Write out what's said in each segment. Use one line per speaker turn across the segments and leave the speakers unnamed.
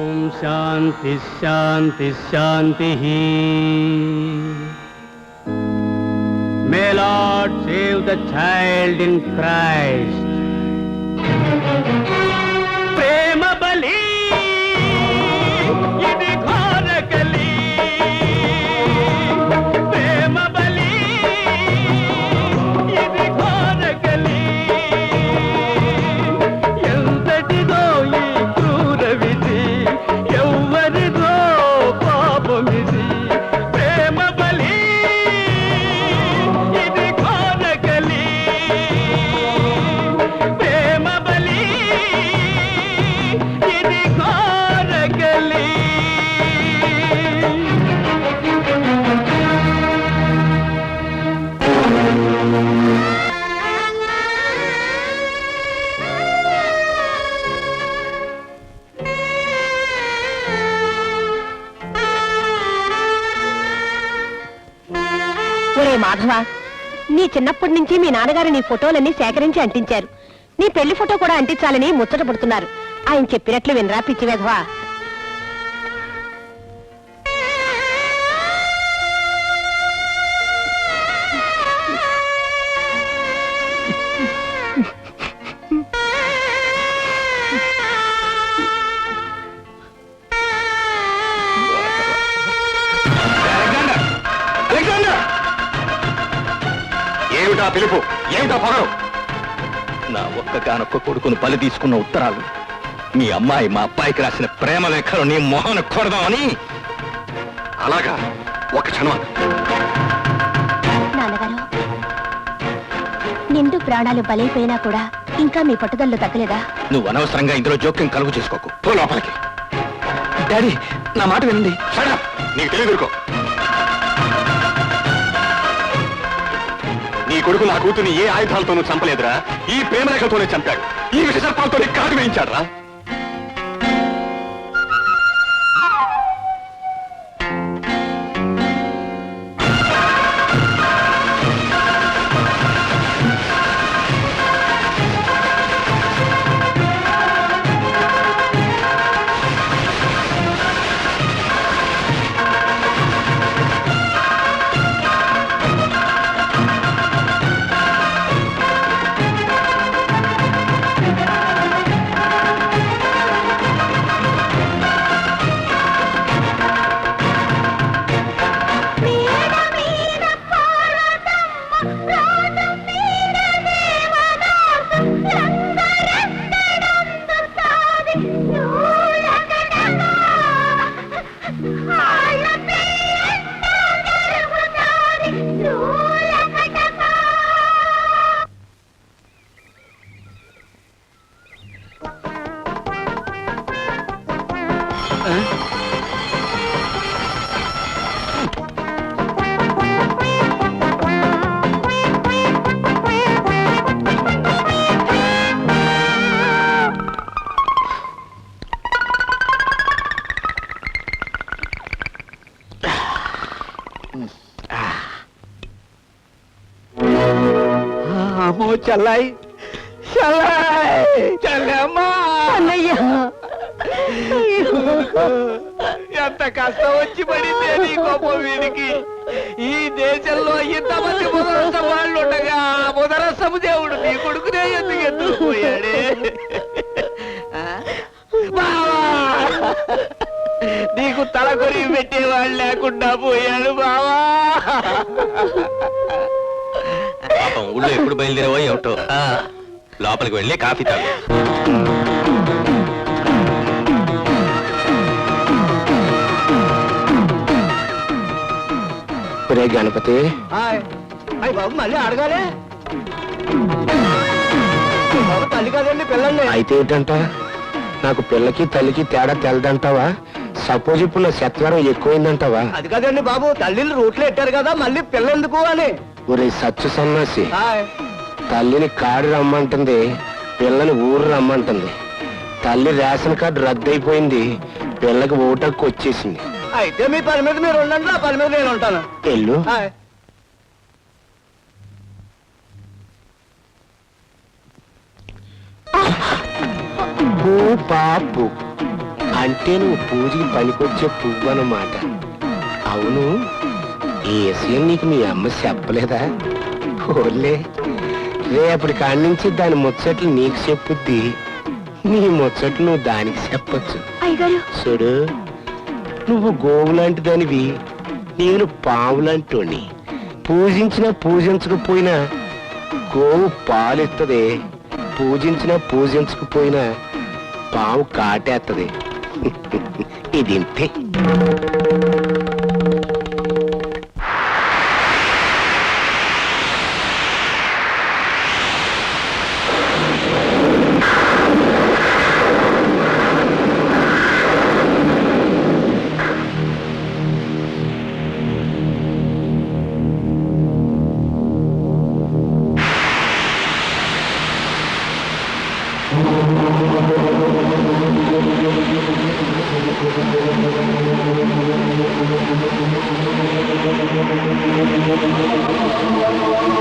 Om Shanti Shanti Shanti May Lord save the child in Christ.
ఒరే మాధవ నీ చిన్నప్పటి నుంచి మీ నాన్నగారు నీ ఫోటోలన్నీ సేకరించి అంటించారు. నీ పెళ్ళి ఫోటో కూడా అంటించాలని ముచ్చట పడుతున్నారు. ఆయన చెప్పినట్లు వినరా పిచ్చి
ఒక్కగానొక్క కొడుకును బలి తీసుకున్న ఉత్తరాలు. మీ అమ్మాయి మా అబ్బాయికి రాసిన ప్రేమ లేఖలు నీ మొహన కొడదామని. అలాగా ఒక క్షణం
నాన్నగారు నిండు ప్రాణాలు బలైపోయినా కూడా ఇంకా మీ పట్టుదలలో తగ్గలేదా?
నువ్వు అనవసరంగా ఇందులో జోక్యం కలుగు చేసుకోకు. పో లోపలికి. డాడీ నా మాట వినండి. నీకు తెలియదురుకో కొడుకు నా కూతుని ఏ ఆయుధాలతోనూ చంపలేదురా. ఈ ప్రేమరేఖలతోనే చంపాడు. ఈ విషసర్పాలతోనే కాటు వేయించాడురా.
అమ్మో చల్లాయి చల్లాయి చల్లమ్మా ఎంత కష్టం వచ్చి పడింది నీ గొప్ప వీడికి ఈ దేశంలో ఇంతమంది ముదరసం వాళ్ళు ఉండగా ముదరసము దేవుడు నీ కొడుకునే ఎందుకు ఎత్తుకు
ఊళ్ళో ఎప్పుడు బయలుదేరావో ఏమిటో. లోపలికి వెళ్ళి కాఫీ తాగు. రే గణపతి.
అయ్యి బాబు మళ్ళీ అడగాలి? బాబు తల్లి కదండి పిల్లండి.
అయితే ఏంటంట? నాకు పిల్లకి తల్లికి తేడా తెలదంటావా? సపోజ్ ఇప్పుడు నా శత్వరం ఎక్కువైందంటావా?
అది కదండి బాబు తల్లిని రూట్లో ఎట్టారు కదా మళ్ళీ పిల్లెందుకు అని.
ఒరే సచ్చు సన్నాసి. తల్లిని కాడు రమ్మంటుంది పిల్లని ఊరు రమ్మంటుంది. తల్లి రేషన్ కార్డు రద్దయిపోయింది పిల్లకి ఓటక్కు వచ్చేసింది.
అయితే మీ పని మీద మీరు ఉండండి పని మీద నేను ఉంటాను. హాయ్.
పాపు. అంటే నువ్వు పూజకి పనికొచ్చే పువ్వు అన్నమాట. అవును. ఈ విషయం నీకు మీ అమ్మ చెప్పలేదా? ఓలే రేపటి కాడి నుంచి దాని ముచ్చట్లు నీకు చెప్పుద్ది. నీ ముచ్చట్లు నువ్వు దానికి చెప్పొచ్చు.
అయ్యగారు.
చూడు నువ్వు గోవు లాంటి దానివి నేను పావు లాంటి పూజించినా పూజించకపోయినా గోవు పాలిస్తుంది పూజించినా పూజించకపోయినా పావు కాటేస్తుంది ఇది
Thank you.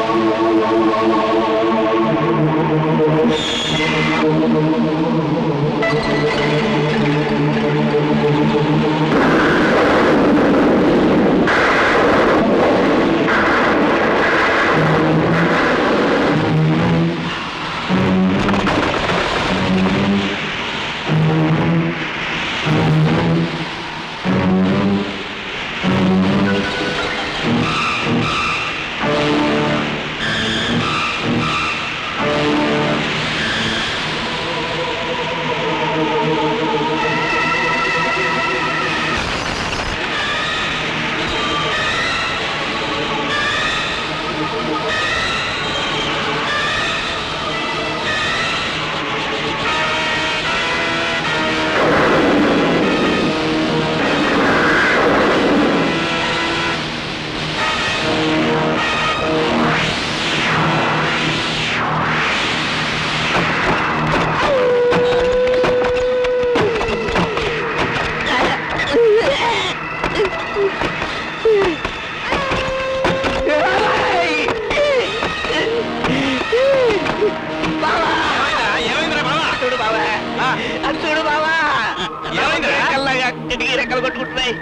కొట్టుకుంటున్నాయి.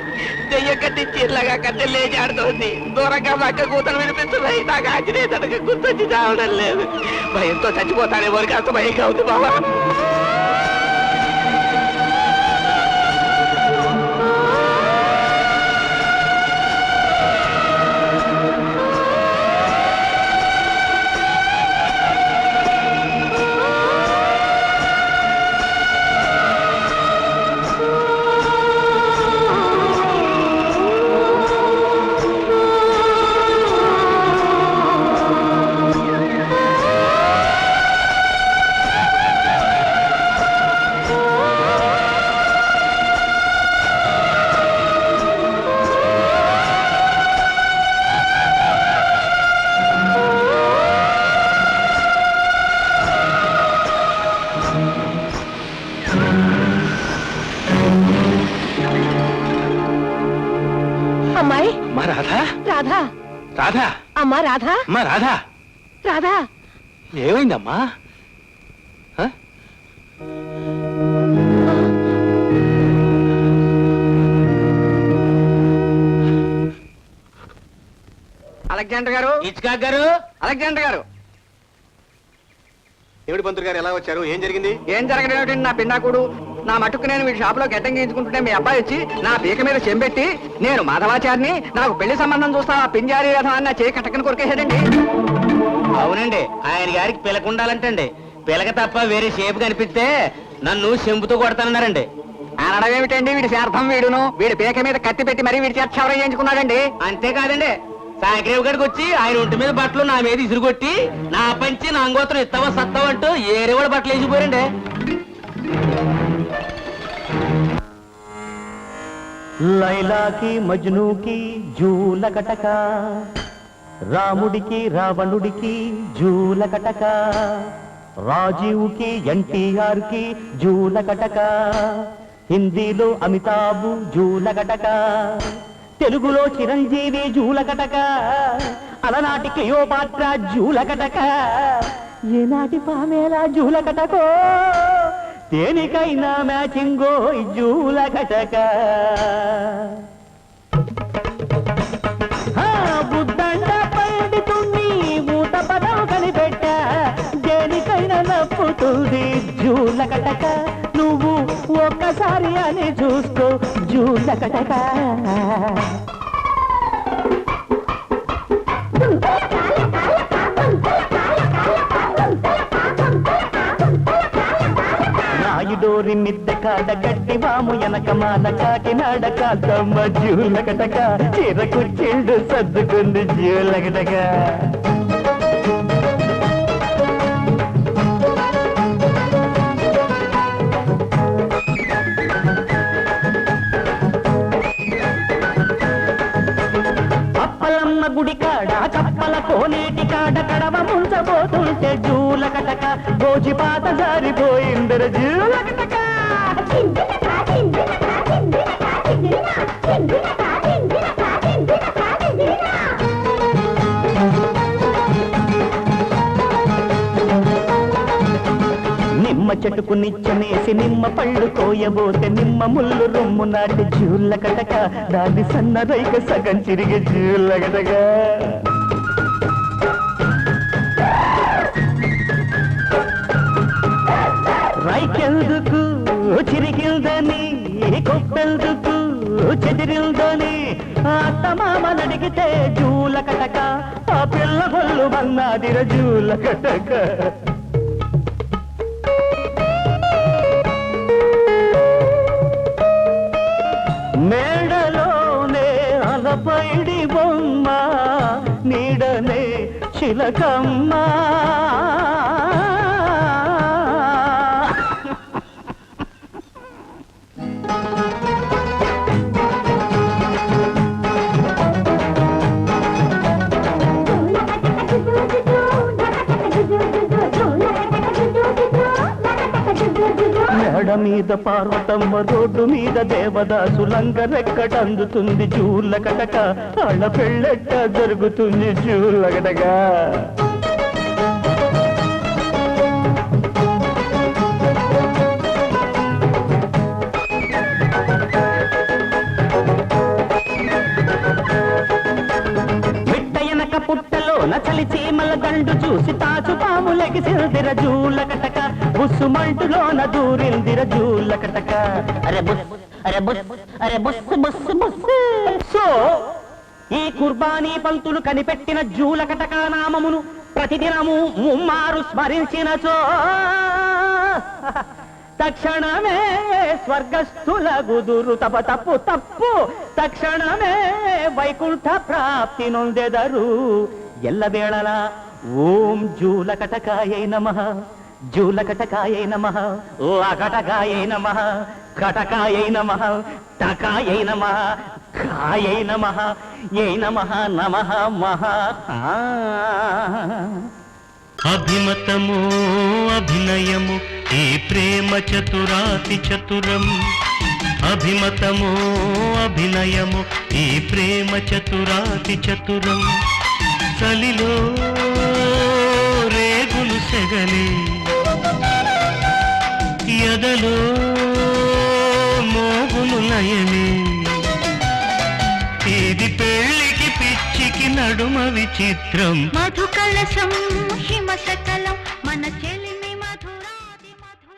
దెయ్య కట్టి చీరలాగా కట్టెలు లేచి ఆడుతోంది. దూరంగా పక్క కూతలు వినిపిస్తున్నాయి. నాకు ఆంజనేయ తనకు గుర్తొచ్చి చావడం లేదు. భయంతో చచ్చిపోతానే వరకు అంత భయంగా ఉంది
బాబా రాధా? మా రాధా.
రాధా?
ఏమైందమ్మా?
అలెగ్జాండర్ గారు?
ఇచ్కా గారు?
అలెగ్జాండర్ గారు.
ఏమిటి పంతులు గారు ఎలా వచ్చారు? ఏం జరిగింది?
ఏం జరగడం నా పిన్నాకుడు నా మటుకు నేను వీడి షాప్లో గడ్డం గీయించుకుంటుంటే మీ అబ్బాయి వచ్చి నా పీక మీద చెంబెట్టి నేను మాధవాచారిని నాకు పెళ్ళి సంబంధం చూస్తా ఆ పింజారి రథం అన్న చేయి కట్టకని కొరికేసాడండి
అవునండి ఆయన గారికి పిలక ఉండాలంటండి. పిలక తప్ప వేరే షేప్ కనిపిస్తే నన్ను చెంపుతో కొడతానన్నారండి.
అనడం ఏమిటండి? వీడి శార్థం వీడును. వీడి పీక మీద కత్తి పెట్టి మరీ వీడి చేత క్షవరం చేయించుకున్నాడండి.
అంతేకాదండి సాయగ్రేవ్ గడికి వచ్చి ఆయన ఒంటి మీద బట్టలు నా మీద ఇసురుగొట్టి నా పంచి నా అంగోత్రం ఇస్తావా సత్తావా అంటూ ఏరే కూడా బట్టలు వేసిపోయారండి
లైలాకి మజ్నుకి జూలకటక. రాముడికి రావణుడికి జూలకటక. రాజీవ్కి ఎన్టీఆర్కి జూలకటక. హిందీలో అమితాబ్ జూలకటక. తెలుగులో చిరంజీవి జూలకటక. అలనాటి క్లియోపాత్ర జూలకటక. ఏనాటి పామేలా జూలకటకో? దేనికైనా మ్యాచింగో జూల జూల కటక నాయుడోరి మిద్దె కాడ గట్టి వాము ఎనక మాల కాకినాడ కాల్తమ్మ జూలకటక చీర కుచ్చిళ్ళు సర్దుకుంది జూలకటక పోతుంటే ముంచబోతుంటే జూలకటక గోజిపాత జారిపోయిందర జూలకటక నిమ్మ చెట్టుకు నిచ్చనేసి నిమ్మ పళ్ళు కోయబోతే నిమ్మ ముళ్ళు రొమ్ము నాటి జూలకటక దాని సన్న రైక సగం చిరిగి జూళ్ళ రైకెందుకు చిరికిల్దని కొప్పెందుకు చెదిరిల్దని అత్తమామ జూల కటక ఆ పిల్ల బొల్లు మన్నాదిర జూల కటక. మేడలోనే అలపైడి బొమ్మ నీడనే చిలకమ్మ. దడ మీద పార్వతమ్మ రోడ్డు మీద దేవదాసు లంగరెక్కటందుతుంది జూళ్ళ కటక. వాళ్ళ పెళ్ళెట్ట జరుగుతుంది జూళ్ళ పుట్టలో చీమల దండు చూసి తాచు పాములెగిసిందిర జూలకటక బుస్సు మంటులోన దూరిందిర జూలకటక అరే బుస్ అరే బుస్ అరే బుస్సు బుస్సు బుస్సు. సో ఈ కుర్బానీ పంతులు కనిపెట్టిన జూలకటక నామమును ప్రతిదినము ముమ్మారు స్మరించినచో తక్షణమే స్వర్గస్థుల గుదురు తప తప్పు తప్పు. తక్షణమే వైకుంఠ ప్రాప్తి నొందెదరు. ఎల్లవేళలా ఓం జూలకటకాయై నమ జూలకటకాయై నమ ఓ అకటకాయై నమ కటకాయై నమ టకాయై నమ కాయై నమ ఏ నమ నమ మహా
అభిమతము అభినయము ఈ ప్రేమ చతురాతి చతురం. అభిమతము అభినయము ఈ ప్రేమ చతురాతి చతురం. చలిలో రేగులు సెగలే. ఎదలో మోగులు లయలే ఇది పెళ్ళికి పిచ్చికి నడుమ విచిత్రం
మధుకలసం హిమ సకలం మన చెలి